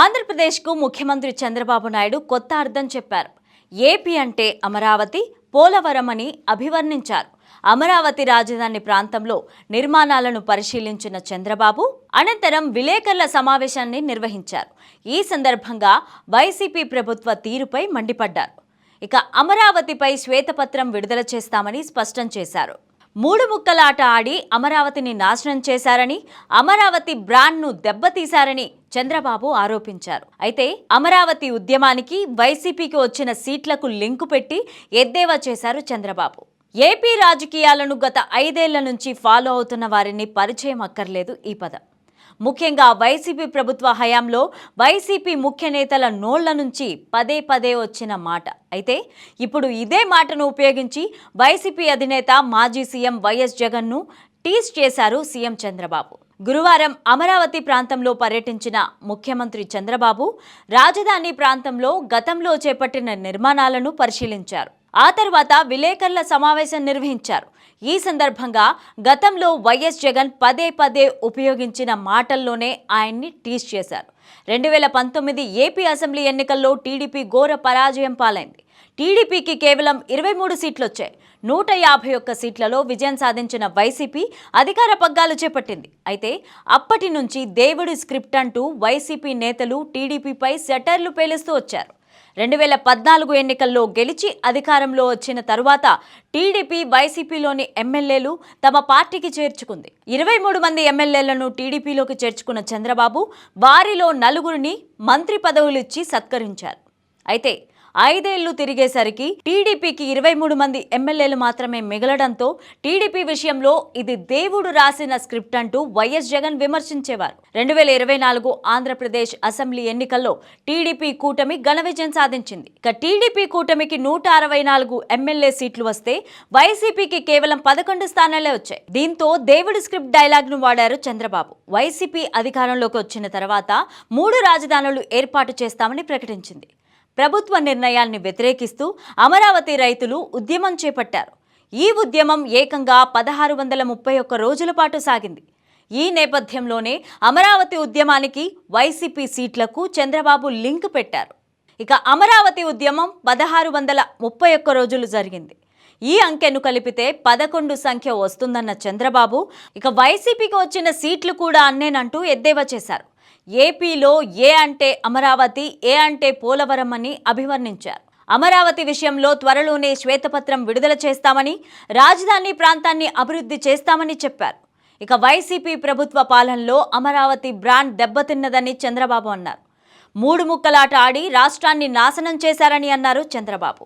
ఆంధ్రప్రదేశ్కు ముఖ్యమంత్రి చంద్రబాబు నాయుడు కొత్త అర్థం చెప్పారు. ఏపీ అంటే అమరావతి పోలవరం అని అభివర్ణించారు. అమరావతి రాజధాని ప్రాంతంలో నిర్మాణాలను పరిశీలించిన చంద్రబాబు అనంతరం విలేకరుల సమావేశాన్ని నిర్వహించారు. ఈ సందర్భంగా వైసీపీ ప్రభుత్వ తీరుపై మండిపడ్డారు. ఇక అమరావతిపై శ్వేతపత్రం విడుదల చేస్తామని స్పష్టం చేశారు. మూడు ముక్కలాట ఆడి అమరావతిని నాశనం చేశారని అమరావతి బ్రాండ్ను దెబ్బతీశారని చంద్రబాబు ఆరోపించారు. అయితే అమరావతి ఉద్యమానికి వైసీపీకి వచ్చిన సీట్లకు లింకు పెట్టి ఎద్దేవా చేశారు చంద్రబాబు. ఏపీ రాజకీయాలను గత ఐదేళ్ళ నుంచి ఫాలో అవుతున్న వారిని పరిచయం అక్కర్లేదు ఈ పదం. ముఖ్యంగా వైసీపీ ప్రభుత్వ హయాంలో వైసీపీ ముఖ్య నేతల నోళ్ళ నుంచి పదే పదే వచ్చిన మాట. అయితే ఇప్పుడు ఇదే మాటను ఉపయోగించి వైసీపీ అధినేత మాజీ సీఎం వైఎస్ జగన్ను టీస్ చేశారు సీఎం చంద్రబాబు. గురువారం అమరావతి ప్రాంతంలో పర్యటించిన ముఖ్యమంత్రి చంద్రబాబు రాజధాని ప్రాంతంలో గతంలో చేపట్టిన నిర్మాణాలను పరిశీలించారు. ఆ తర్వాత విలేకరుల సమావేశం నిర్వహించారు. ఈ సందర్భంగా గతంలో వైఎస్ జగన్ పదే పదే ఉపయోగించిన మాటల్లోనే ఆయన్ని టీజ్ చేశారు. రెండు వేల పంతొమ్మిది ఏపీ అసెంబ్లీ ఎన్నికల్లో టీడీపీ ఘోర పరాజయం పాలైంది. టీడీపీకి కేవలం ఇరవై మూడు సీట్లు వచ్చాయి నూట యాభై ఒక్క సీట్లలో విజయం సాధించిన వైసీపీ అధికార పగ్గాలు చేపట్టింది. అయితే అప్పటి నుంచి దేవుడి స్క్రిప్ట్ అంటూ వైసీపీ నేతలు టీడీపీపై సెటర్లు పేలుస్తూ వచ్చారు. రెండు వేల పద్నాలుగు ఎన్నికల్లో గెలిచి అధికారంలో వచ్చిన తరువాత టీడీపీ వైసీపీలోని ఎమ్మెల్యేలు తమ పార్టీకి చేర్చుకుంది. ఇరవై మూడు మంది ఎమ్మెల్యేలను టీడీపీలోకి చేర్చుకున్న చంద్రబాబు వారిలో నలుగురిని మంత్రి పదవులిచ్చి సత్కరించారు. అయితే ఐదేళ్ళు తిరిగేసరికి టీడీపీకి ఇరవై మూడు మంది ఎమ్మెల్యేలు మాత్రమే మిగలడంతో టీడీపీ విషయంలో ఇది దేవుడు రాసిన స్క్రిప్ట్ అంటూ వైఎస్ జగన్ విమర్శించేవారు. రెండు వేల ఇరవై నాలుగు ఆంధ్రప్రదేశ్ అసెంబ్లీ ఎన్నికల్లో టీడీపీ కూటమి ఘన విజయం సాధించింది. ఇక టీడీపీ కూటమికి నూట అరవై నాలుగు ఎమ్మెల్యే సీట్లు వస్తే వైసీపీకి కేవలం పదకొండు స్థానాలే వచ్చాయి. దీంతో దేవుడి స్క్రిప్ట్ డైలాగ్ను వాడారు చంద్రబాబు. వైసీపీ అధికారంలోకి వచ్చిన తర్వాత మూడు రాజధానులు ఏర్పాటు చేస్తామని ప్రకటించింది. ప్రభుత్వ నిర్ణయాల్ని వ్యతిరేకిస్తూ అమరావతి రైతులు ఉద్యమం చేపట్టారు. ఈ ఉద్యమం ఏకంగా పదహారు వందల ముప్పై ఒక్క రోజుల పాటు సాగింది. ఈ నేపథ్యంలోనే అమరావతి ఉద్యమానికి వైసీపీ సీట్లకు చంద్రబాబు లింక్ పెట్టారు. ఇక అమరావతి ఉద్యమం పదహారు వందల ముప్పై ఒక్క రోజులు జరిగింది. ఈ అంకెను కలిపితే పదకొండు సంఖ్య వస్తుందన్న చంద్రబాబు ఇక వైసీపీకి వచ్చిన సీట్లు కూడా అన్నేనంటూ ఎద్దేవా చేశారు. ఏపీలో ఏ అంటే అమరావతి ఏ అంటే పోలవరం అని అభివర్ణించారు. అమరావతి విషయంలో త్వరలోనే శ్వేతపత్రం విడుదల చేస్తామని రాజధాని ప్రాంతాన్ని అభివృద్ధి చేస్తామని చెప్పారు. ఇక వైసీపీ ప్రభుత్వ పాలనలో అమరావతి బ్రాండ్ దెబ్బతిన్నదని చంద్రబాబు అన్నారు. మూడు ముక్కలాట ఆడి రాష్ట్రాన్ని నాశనం చేశారని అన్నారు చంద్రబాబు.